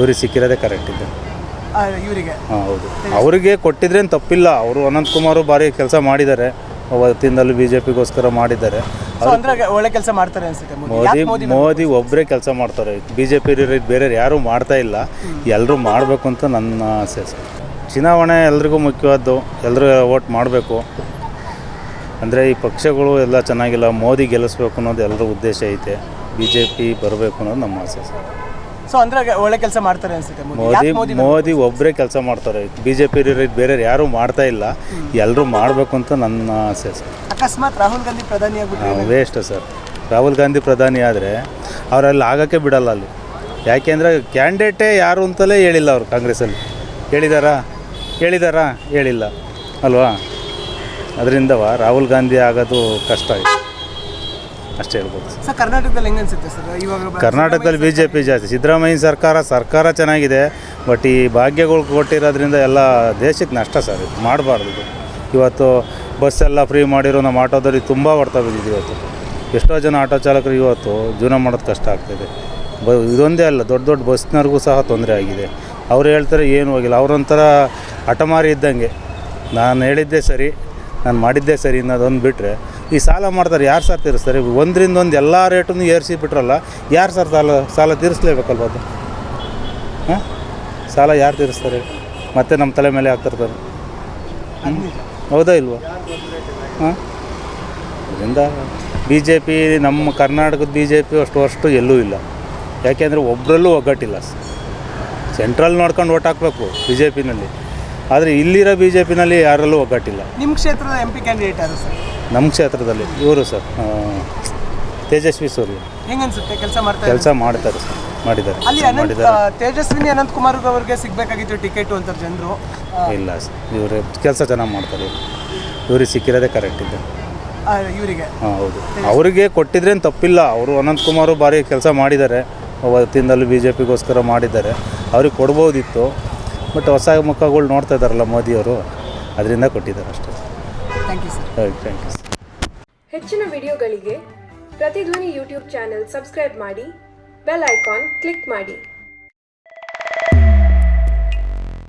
ಇವ್ರಿಗೆ ಸಿಕ್ಕಿರೋದೇ ಕರೆಕ್ಟ್ ಇದೆ. ಆ, ಇವರಿಗೆ? ಹಾಂ ಹೌದು. ಅವರಿಗೆ ಕೊಟ್ಟಿದ್ರೇನು ತಪ್ಪಿಲ್ಲ. ಅವರು ಅನಂತ್ ಕುಮಾರ್ ಭಾರಿ ಕೆಲಸ ಮಾಡಿದ್ದಾರೆ. ಅವತ್ತಿಂದಲೂ ಬಿ ಜೆ ಪಿಗೋಸ್ಕರ ಮಾಡಿದ್ದಾರೆ ಸೊ ಅಂದ್ರೆ ಒಳ್ಳೆ ಕೆಲಸ ಮಾಡ್ತಾರೆ ಅನ್ಸುತ್ತೆ ಮೋದಿ. ಮೋದಿ ಯಾಕ್ ಮೋದಿ ಮೋದಿ ಒಬ್ಬರೇ ಕೆಲಸ ಮಾಡ್ತಾರೆ. ಬಿ ಜೆ ಪಿ ಬೇರೆ ಯಾರೂ ಮಾಡ್ತಾ ಇಲ್ಲ. ಎಲ್ಲರೂ ಮಾಡಬೇಕು ಅಂತ ನನ್ನ ಆಸೆ ಸರ್. ಚುನಾವಣೆ ಎಲ್ರಿಗೂ ಮುಖ್ಯವಾದ್ದು. ಎಲ್ಲರೂ ವೋಟ್ ಮಾಡಬೇಕು. ಅಂದರೆ ಈ ಪಕ್ಷಗಳು ಎಲ್ಲ ಚೆನ್ನಾಗಿಲ್ಲ. ಮೋದಿ ಗೆಲ್ಲಿಸ್ಬೇಕು ಅನ್ನೋದು ಎಲ್ಲರ ಉದ್ದೇಶ ಐತೆ. ಬಿ ಜೆ ಪಿ ಬರಬೇಕು ಅನ್ನೋದು ನಮ್ಮ ಆಸೆ ಸರ್. ಸೊ ಅಂದ್ರೆ ಒಳ್ಳೆ ಕೆಲಸ ಮಾಡ್ತಾರೆ ಅನ್ಸುತ್ತೆ ಮೋದಿ. ಮೋದಿ ಒಬ್ಬರೇ ಕೆಲಸ ಮಾಡ್ತಾರೆ. ಬಿ ಜೆ ಪಿ ಬೇರೆ ಯಾರೂ ಮಾಡ್ತಾ ಇಲ್ಲ. ಎಲ್ಲರೂ ಮಾಡಬೇಕು ಅಂತ ನನ್ನ ಆಸೆ ಸರ್. ಅಕಸ್ಮಾತ್ ರಾಹುಲ್ ಗಾಂಧಿ ಪ್ರಧಾನಿ ಆಗ್ಬಿಟ್ರೆ ವೇಸ್ಟ್ ಸರ್. ರಾಹುಲ್ ಗಾಂಧಿ ಪ್ರಧಾನಿ ಆದರೆ ಅವರಲ್ಲಿ ಆಗೋಕ್ಕೆ ಬಿಡಲ್ಲ ಅಲ್ಲಿ. ಯಾಕೆಂದರೆ ಕ್ಯಾಂಡಿಡೇಟೇ ಯಾರು ಅಂತಲೇ ಹೇಳಿಲ್ಲ ಅವರು ಕಾಂಗ್ರೆಸ್ಸಲ್ಲಿ. ಹೇಳಿದಾರಾ? ಹೇಳಿದಾರಾ? ಹೇಳಿಲ್ಲ. ಅಲ್ವಾ? ಅದರಿಂದವ ರಾಹುಲ್ ಗಾಂಧಿ ಆಗೋದು ಕಷ್ಟ ಆಗಿದೆ ಅಷ್ಟೇ ಹೇಳ್ಬೋದು. ಸರ್. ಕರ್ನಾಟಕದಲ್ಲಿ ಹೆಂಗೆ ಅನಿಸುತ್ತೆ ಸರ್? ಇವಾಗ ಕರ್ನಾಟಕದಲ್ಲಿ ಬಿ ಜೆ ಪಿ ಜಾಸ್ತಿ. ಸಿದ್ದರಾಮಯ್ಯ ಸರ್ಕಾರ ಸರ್ಕಾರ ಚೆನ್ನಾಗಿದೆ ಬಟ್ ಈ ಭಾಗ್ಯಗಳು ಕೊಟ್ಟಿರೋದ್ರಿಂದ ಎಲ್ಲ ದೇಶಕ್ಕೆ ನಷ್ಟ ಸರ್. ಇದು ಮಾಡಬಾರ್ದು ಇದು. ಇವತ್ತು ಬಸ್ ಎಲ್ಲ ಫ್ರೀ ಮಾಡಿರೋ ನಮ್ಮ ಆಟೋದವ್ರಿಗೆ ತುಂಬ ಹೊಡ್ತಾ ಬಿದ್ದಿದೆ ಇವತ್ತು. ಎಷ್ಟೋ ಜನ ಆಟೋ ಚಾಲಕರು ಇವತ್ತು ಜೀವನ ಮಾಡೋದು ಕಷ್ಟ ಆಗ್ತಿದೆ. ಬ ಇದೊಂದೇ ಅಲ್ಲ ದೊಡ್ಡ ದೊಡ್ಡ ಬಸ್ನವ್ರಿಗೂ ಸಹ ತೊಂದರೆ ಆಗಿದೆ. ಅವ್ರು ಹೇಳ್ತಾರೆ ಏನು ಹೋಗಿಲ್ಲ. ಅವರೊಂಥರ ಹಠಮಾರಿ ಇದ್ದಂಗೆ. ನಾನು ಹೇಳಿದ್ದೆ ಸರಿ. ನಾನು ಮಾಡಿದ್ದೆ ಸರಿ ಅನ್ನೋದೊಂದು ಬಿಟ್ಟರೆ ಈ ಸಾಲ ಮಾಡ್ತಾರೆ ಯಾರು ಸರ್ ತೀರಿಸ್ತಾರೆ? ಒಂದರಿಂದ ಒಂದು ಎಲ್ಲ ರೇಟನ್ನು ಏರಿಸಿ ಬಿಟ್ರಲ್ಲ, ಯಾರು ಸರ್ ಸಾಲ ಸಾಲ ತೀರಿಸ್ಲೇಬೇಕಲ್ವ ಅದು? ಹಾಂ? ಸಾಲ ಯಾರು ತೀರಿಸ್ತಾರೆ? ಮತ್ತೆ ನಮ್ಮ ತಲೆ ಮೇಲೆ ಹಾಕ್ತಿರ್ತಾರೆ? ಹೌದಾ ಇಲ್ವ? ಹಾಂ? ಅದರಿಂದ ಬಿ ಜೆ ಪಿ ನಮ್ಮ ಕರ್ನಾಟಕದ ಬಿ ಜೆ ಪಿ ಅಷ್ಟು ಅಷ್ಟು ಎಲ್ಲೂ ಇಲ್ಲ. ಯಾಕೆಂದರೆ ಒಬ್ಬರಲ್ಲೂ ಒಗ್ಗಟ್ಟಿಲ್ಲ. ಸೆಂಟ್ರಲ್ ನೋಡ್ಕೊಂಡು ಓಟ್ ಹಾಕಬೇಕು ಬಿ ಜೆ ಪಿನಲ್ಲಿ ಆದರೆ ಇಲ್ಲಿರೋ ಬಿ ಜೆ ಪಿನಲ್ಲಿ ಯಾರಲ್ಲೂ ಒಗ್ಗಟ್ಟಿಲ್ಲ. ನಿಮ್ಮ ಕ್ಷೇತ್ರದ ಎಂ ಪಿ ಕ್ಯಾಂಡಿಡೇಟ್ ಯಾರು ಸರ್? ನಮ್ಮ ಕ್ಷೇತ್ರದಲ್ಲಿ ಇವರು ಸರ್ ಆ, ತೇಜಸ್ವಿ ಸೂರ್ಯ. ಹೆಂಗ್ ಅನ್ಸುತ್ತೆ ಕೆಲಸ ಮಾಡ್ತಾರೆ ಕೆಲಸ ಮಾಡ್ತಾರೆ ಸರ್ ಮಾಡಿದ್ದಾರೆ. ಅಲ್ಲಿ ಅನಂತ್ ಮಾಡಿದ್ದಾರೆ. ಆ, ತೇಜಸ್ವಿನಿ ಅನಂತ್ ಕುಮಾರ್ ಅವ್ರಿಗೆ ಸಿಗಬೇಕಾಗಿತ್ತು ಟಿಕೆಟ್ ಅಂತ ಜನರು. ಇಲ್ಲ ಸರ್ ಇವರು ಕೆಲಸ ಚೆನ್ನಾಗಿ ಮಾಡ್ತಾರೆ. ಇವ್ರಿಗೆ ಸಿಕ್ಕಿರೋದೇ ಕರೆಕ್ಟ್ ಇದೆ. ಇವರಿಗೆ? ಹಾಂ ಹೌದು. ಅವರಿಗೆ ಕೊಟ್ಟಿದ್ರೇನು ತಪ್ಪಿಲ್ಲ. ಅವರು ಅನಂತ್ ಕುಮಾರು ಭಾರಿ ಕೆಲಸ ಮಾಡಿದ್ದಾರೆ. ಅವತ್ತಿಂದಲೂ ಬಿ ಜೆ ಪಿಗೋಸ್ಕರ ಮಾಡಿದ್ದಾರೆ. ಅವ್ರಿಗೆ ಕೊಡ್ಬೋದಿತ್ತು. ಬಟ್ ಹೊಸ ಮುಖಗಳು ನೋಡ್ತಾ ಇದ್ದಾರಲ್ಲ ಮೋದಿಯವರು ಅದರಿಂದ ಕೊಟ್ಟಿದ್ದಾರೆ ಅಷ್ಟೇ. Thank you sir thank you ಹೆಚ್ಚಿನ ವಿಡಿಯೋಗಳಿಗೆ ಪ್ರತಿಧ್ವನಿ ಯೂಟ್ಯೂಬ್ ಚಾನೆಲ್ ಸಬ್ಸ್ಕ್ರೈಬ್ ಮಾಡಿ ಬೆಲ್ ಐಕಾನ್ ಕ್ಲಿಕ್ ಮಾಡಿ.